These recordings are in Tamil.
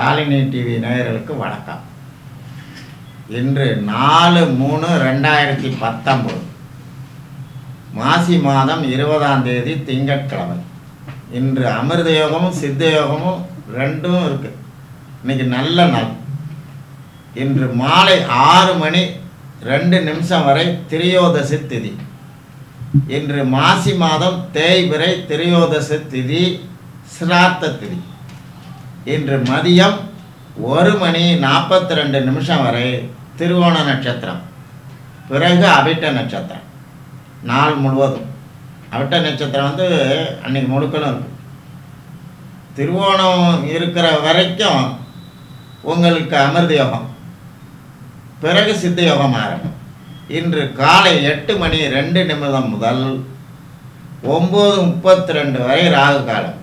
ஷாலினி டிவி நேயர்களுக்கு வணக்கம். இன்று நாலு மூணு ரெண்டாயிரத்தி பத்தொம்போது. மாசி மாதம் இருபதாம் தேதி திங்கட்கிழமை. இன்று அமிர்த யோகமும் சித்த யோகமும் ரெண்டும் இருக்கு. இன்னைக்கு நல்ல நாள். இன்று மாலை ஆறு மணி ரெண்டு நிமிஷம் வரை திரியோதசி திதி. இன்று மாசி மாதம் தேய்பிறை திரியோதசி திதி சிராத்த திதி. இன்று மதியம் ஒரு மணி நாற்பத்தி ரெண்டு நிமிஷம் வரை திருவோண நட்சத்திரம். பிறகு அவிட்ட நட்சத்திரம். நாள் முழுவதும். அவிட்ட நட்சத்திரம் வந்து அன்னைக்கு முழுக்கலும் இருக்கு. திருவோணம் இருக்கிற வரைக்கும் உங்களுக்கு அமிர்த யோகம் பிறகு சித்த யோகம் ஆரம்பம். இன்று காலை எட்டு மணி ரெண்டு நிமிடம் முதல் ஒம்பது முப்பத்தி ரெண்டு வரை ராகு காலம்.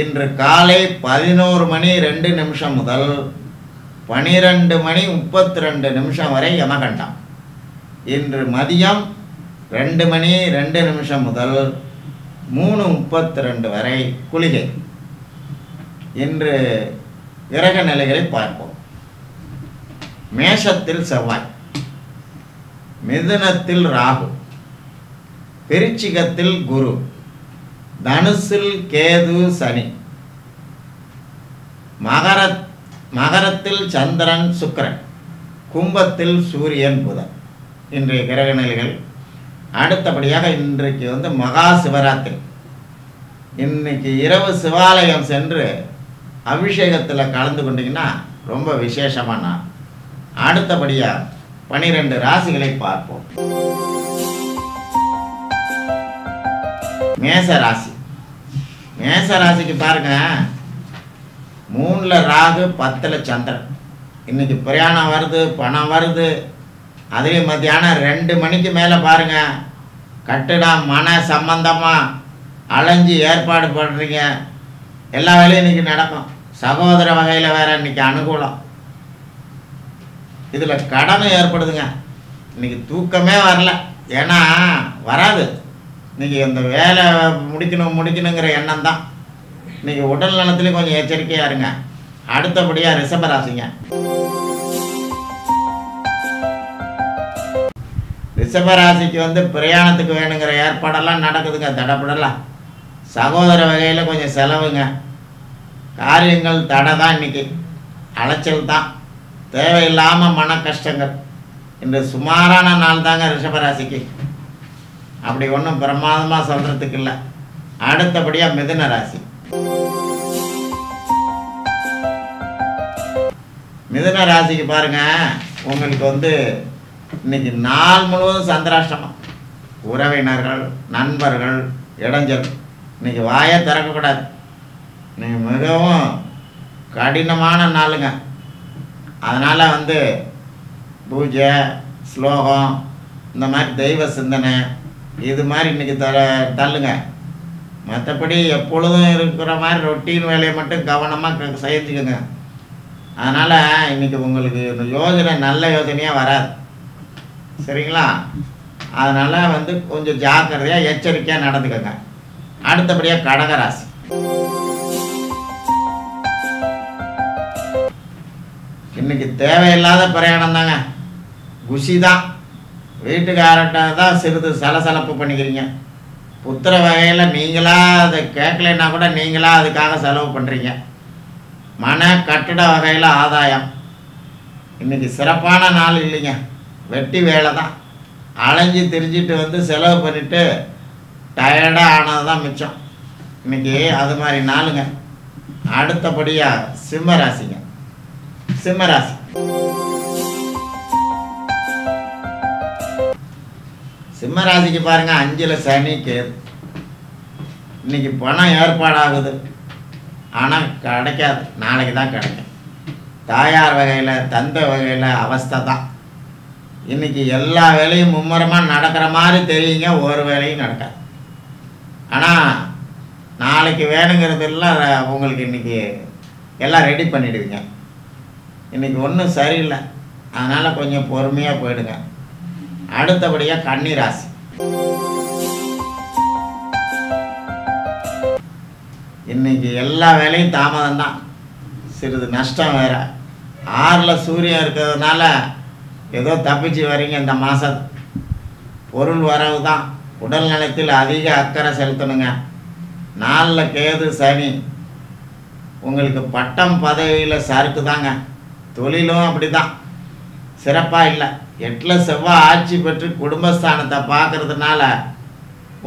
இன்று காலை பதினோரு மணி ரெண்டு நிமிஷம் முதல் பனிரெண்டு மணி முப்பத்தி ரெண்டு நிமிஷம் வரை யமகண்டம். இன்று மதியம் ரெண்டு மணி ரெண்டு நிமிஷம் முதல் மூணு முப்பத்தி ரெண்டு வரை குளிகை. இன்று கிரக நிலைகளை பார்ப்போம். மேஷத்தில் செவ்வாய் மிதுனத்தில் ராகு பெருச்சிகத்தில் குரு தனுசில் கேது சனி. மகர மகரத்தில் சந்திரன் சுக்கரன். கும்பத்தில் சூரியன் புதன். இன்றைய கிரக நிலைகள் அடுத்தபடியாக இன்றைக்கு வந்து மகா சிவராத்திரி. இன்னைக்கு இரவு சிவாலயம் சென்று அபிஷேகத்தில் கலந்து கொண்டீங்கன்னா ரொம்ப விசேஷமான நாள். அடுத்தபடியாக பனிரெண்டு ராசிகளை பார்ப்போம். மேச ராசி. மேச ராசிக்கு பாருங்க. மூணில் ராகு பத்தில் சந்திரன். இன்னைக்கு பிரயாணம் வருது பணம் வருது. அதுலேயும் மத்தியானம் ரெண்டு மணிக்கு மேலே பாருங்க. கட்டிடம் மன சம்பந்தமாக அலைஞ்சு ஏற்பாடு பண்ணுறீங்க எல்லா வேலையும் இன்னைக்கு நடக்கும். சகோதர வகையில் வேற இன்னைக்கு அனுகூலம். இதில் கடமை ஏற்படுதுங்க. இன்னைக்கு தூக்கமே வரல. ஏன்னா வராது. இன்னைக்கு இந்த வேலை முடிக்கணும் முடிக்கணுங்கிற எண்ணம் தான் இன்னைக்கு உடல் நலத்துலேயும் கொஞ்சம் எச்சரிக்கையாக இருங்க. அடுத்தபடியாக ரிஷபராசிங்க ரிஷபராசிக்கு வந்து பிரயாணத்துக்கு வேணுங்கிற ஏற்பாடெல்லாம் நடக்குதுங்க தடப்படலாம் சகோதர வகையில் கொஞ்சம் செலவுங்க. காரியங்கள் தடை தான் இன்னைக்கு. அலைச்சல் தான். தேவையில்லாமல் மன கஷ்டங்கள். இன்று சுமாரான நாள் தாங்க ரிஷபராசிக்கு அப்படி ஒன்றும் பிரமாதமாக சொல்கிறதுக்கு இல்லை. அடுத்தபடியாக மிதுன ராசி. மிதுன ராசிக்கு பாருங்கள் உங்களுக்கு வந்து இன்னைக்கு நாள் முழுவதும் சந்திராஷ்டமம். உறவினர்கள் நண்பர்கள் இடைஞ்சல். இன்னைக்கு வாயை திறக்கக்கூடாது. நீங்கள் மிகவும் கடினமான நாளுங்க. அதனால் வந்து பூஜை ஸ்லோகம் இந்த மாதிரி தெய்வ சிந்தனை இது மாதிரி இன்றைக்கி த தள்ளுங்க. மற்றபடி எப்பொழுதும் இருக்கிற மாதிரி ரொட்டீன் வேலையை மட்டும் கவனமாக செஞ்சுக்கோங்க அதனால் இன்றைக்கி உங்களுக்கு இந்த யோஜனை நல்ல யோஜனையாக வராது. சரிங்களா? அதனால் வந்து கொஞ்சம் ஜாக்கிரதையாக எச்சரிக்கையாக நடந்துக்கோங்க. அடுத்தபடியாக கடகராசி இன்னைக்கு தேவையில்லாத பிரயாணம் தாங்க குஷி தான் வீட்டுக்காரர்கிட்ட தான் சிறிது சலசலப்பு பண்ணிக்கிறீங்க. புத்திர வகையில் நீங்களாக அதை கேட்கலைன்னா கூட நீங்களாக அதுக்காக செலவு பண்ணுறீங்க மன கட்டிட வகையில் ஆதாயம். இன்னைக்கு சிறப்பான நாள் இல்லைங்க. வெட்டி வேலை தான் அலைஞ்சு திரிஞ்சிட்டு வந்து செலவு பண்ணிவிட்டு டயர்டாக ஆனது தான் மிச்சம். இன்றைக்கி அது மாதிரி நாளுங்க. அடுத்தபடியாக சிம்ம ராசிங்க. சிம்ம ராசி. சிம்ம ராசிக்கு பாருங்க அஞ்சில் சனி கேது. இன்னைக்கு பணம் ஏற்பாடாகுது. ஆனால் கிடைக்காது. நாளைக்கு தான் கிடைக்கும். தாயார் வகையில் தந்தை வகையில் அவஸ்தை தான். இன்னைக்கு எல்லா வேலையும் மும்முரமாக நடக்கிற மாதிரி தெரியுங்க ஒரு வேலையும் நடக்காது. ஆனால் நாளைக்கு வேணுங்கிறதெல்லாம் உங்களுக்கு இன்னைக்கு எல்லாம் ரெடி பண்ணிடுவீங்க. இன்னைக்கு ஒன்றும் சரியில்லை. அதனால் கொஞ்சம் பொறுமையாக போயிடுங்க. அடுத்தபடியாக கன்னிராசி. இன்னைக்கு எல்லா வேலையும் தாமதம் தான் சிறிது நஷ்டம் வேற. ஆறில் சூரியன் இருக்கிறதுனால ஏதோ தப்பிச்சு வரீங்க இந்த மாதம் பொருள் வரவு தான் உடல் நலத்தில் அதிக அக்கறை செலுத்தணுங்க. நாளில் கேது சனி. உங்களுக்கு பட்டம் பதவியில் சறுக்கு தாங்க தொழிலும் அப்படி தான் சிறப்பாக இல்லை. எட்டில் செவ்வாய் ஆட்சி பெற்று குடும்பஸ்தானத்தை பார்க்கறதுனால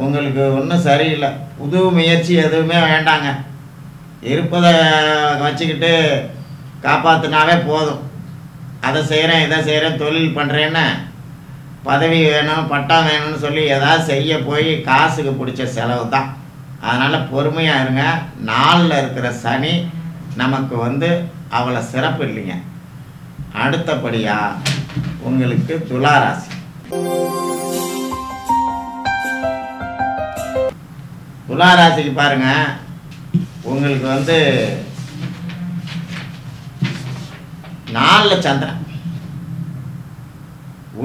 உங்களுக்கு ஒன்றும் சரியில்லை. புது முயற்சி எதுவுமே வேண்டாங்க. இருப்பதை வச்சுக்கிட்டு காப்பாற்றினாவே போதும். அதை செய்கிறேன் இதை செய்கிறேன் தொழில் பண்ணுறேன்னு பதவி வேணும் பட்டம் வேணும்னு சொல்லி எதாவது செய்ய போய் காசுக்கு பிடிச்ச செலவு தான். அதனால் பொறுமையாக இருங்க. நாளில் இருக்கிற சனி நமக்கு வந்து அவ்வளோ சிறப்பு இல்லைங்க. அடுத்தபடியாக உங்களுக்கு துளாராசி. துளாராசிக்கு பாருங்க உங்களுக்கு வந்து நாலில் சந்திரன்.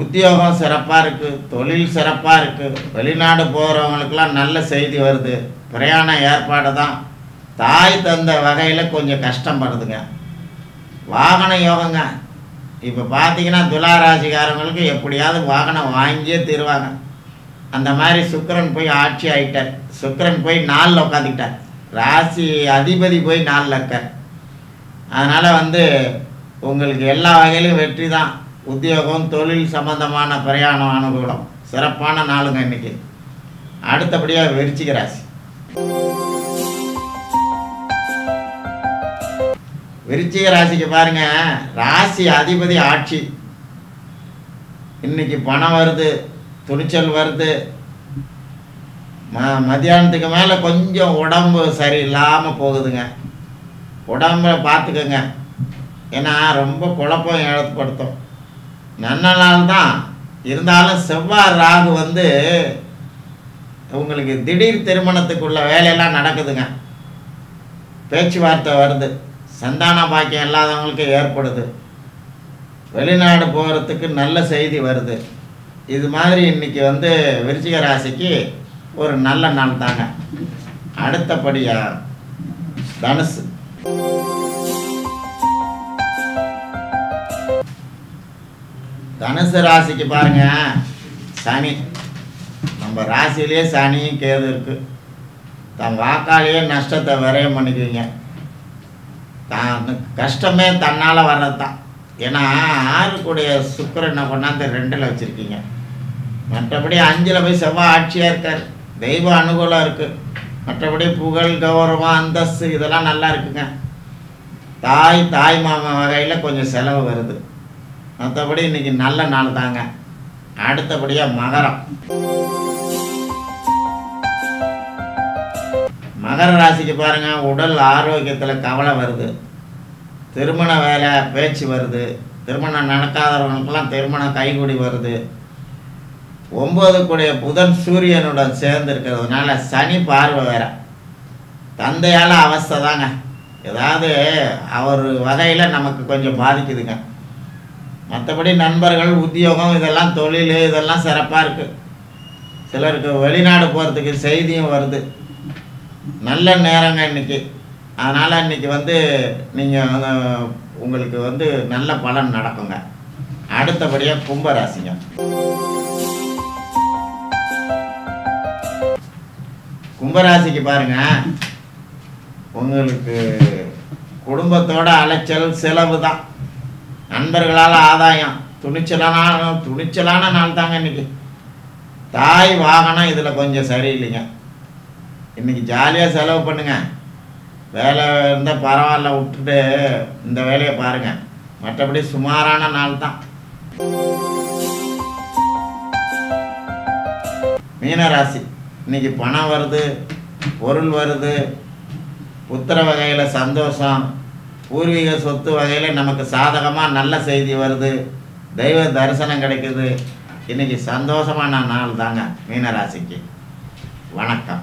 உத்தியோகம் சிறப்பாக இருக்குது தொழில் சிறப்பாக இருக்குது வெளிநாடு போகிறவங்களுக்கெல்லாம் நல்ல செய்தி வருது. பிரயாண ஏற்பாடு தான். தாய் தந்த வகையில் கொஞ்சம் கஷ்டப்படுதுங்க வாகன யோகங்க. இப்போ பார்த்தீங்கன்னா துளாராசிக்காரங்களுக்கு எப்படியாவது வாகனம் வாங்கியே தருவாங்க. அந்த மாதிரி சுக்கரன் போய் ஆட்சி ஆகிட்டார் சுக்கிரன் போய் நாளில் உட்காந்துக்கிட்டார் ராசி அதிபதி போய் நாளில் இருக்கார். அதனால் வந்து உங்களுக்கு எல்லா வகையிலும் வெற்றி தான். உத்தியோகம் தொழில் சம்பந்தமான பிரயாணம் அனுகூலம். சிறப்பான நாளுங்க இன்னைக்கு. அடுத்தபடியாக விருச்சிக ராசி. விருச்சிக ராசிக்கு பாருங்க. ராசி அதிபதி ஆட்சி. இன்னைக்கு பணம் வருது துணிச்சல் வருது. ம மத்தியானத்துக்கு மேலே கொஞ்சம் உடம்பு சரியில்லாமல் போகுதுங்க. உடம்ப பார்த்துக்கோங்க ஏன்னா ரொம்ப குழப்பம் ஏற்படுத்தும். நல்ல நாள் தான் இருந்தாலும் செவ்வாய் ராகு வந்து உங்களுக்கு திடீர் திருமணத்துக்குள்ள வேலையெல்லாம் நடக்குதுங்க. பேச்சுவார்த்தை வருது. சந்தான பாக்கியம் இல்லாதவங்களுக்கு ஏற்படுது. வெளிநாடு போகிறதுக்கு நல்ல செய்தி வருது. இது மாதிரி இன்னைக்கு வந்து விருச்சிக ராசிக்கு ஒரு நல்ல நாள் தாங்க. அடுத்தபடியா தனுசு. தனுசு ராசிக்கு பாருங்க சனி. நம்ம ராசியிலேயே சனியும் கேது இருக்கு. தன் வாக்காலேயே நஷ்டத்தை விரயம் பண்ணிக்குவீங்க. தான் கஷ்டமே தன்னால் வர்றது தான் ஏன்னா ஆறுக்குடைய பண்ணால் கொண்டாந்து ரெண்டில் வச்சுருக்கீங்க. மற்றபடி அஞ்சில் போய் செவ்வாய் ஆட்சியாக இருக்கார். தெய்வ அனுகூலம் இருக்குது மற்றபடி புகழ் கௌரவம் அந்தஸ்து இதெல்லாம் நல்லா இருக்குங்க. தாய் தாய் மாமா வகையில் கொஞ்சம் செலவு வருது. மற்றபடி இன்றைக்கி நல்ல நாள் தாங்க. அடுத்தபடியாக மகரம். மகர ராசிக்கு பாருங்க உடல் ஆரோக்கியத்தில் கவலை வருது. திருமண வேலை பேச்சு வருது. திருமணம் நடக்காதவங்களுக்கெல்லாம் திருமணம் கைகூடி வருது. ஒம்பது கூடிய புதன் சூரியனுடன் சேர்ந்துருக்கிறதுனால சனி பார்வை வேற. தந்தையால் அவஸ்தை தாங்க. ஏதாவது அவர் வகையில் நமக்கு கொஞ்சம் பாதிக்குதுங்க. மற்றபடி நண்பர்கள் உத்தியோகம் இதெல்லாம் தொழில் இதெல்லாம் சிறப்பாக இருக்குது சிலருக்கு வெளிநாடு போகிறதுக்கு செய்தியும் வருது. நல்ல நேரங்க இன்னைக்கு. அதனால் இன்னைக்கு வந்து நீங்கள் உங்களுக்கு வந்து நல்ல பலன் நடக்குங்க. அடுத்தபடியாக கும்பராசிங்க. கும்பராசிக்கு பாருங்க. உங்களுக்கு குடும்பத்தோட அலைச்சல் செலவு தான். நண்பர்களால் ஆதாயம். துணிச்சலான துணிச்சலான நாள் தாங்க இன்னைக்கு. தாய் வாகனம் இதில் கொஞ்சம் சரியில்லைங்க. இன்னைக்கு ஜாலியாக செலவு பண்ணுங்க. வேலை இருந்தால் பரவாயில்ல விட்டுட்டு இந்த வேலையை பாருங்க. மற்றபடி சுமாரான நாள் தான். மீனராசி இன்னைக்கு பணம் வருது பொருள் வருது புத்திர வகையில் சந்தோஷம் பூர்வீக சொத்து வகையில் நமக்கு சாதகமாக நல்ல செய்தி வருது தெய்வ தரிசனம் கிடைக்குது. இன்னைக்கு சந்தோஷமான நாள் தாங்க மீனராசிக்கு. வணக்கம்.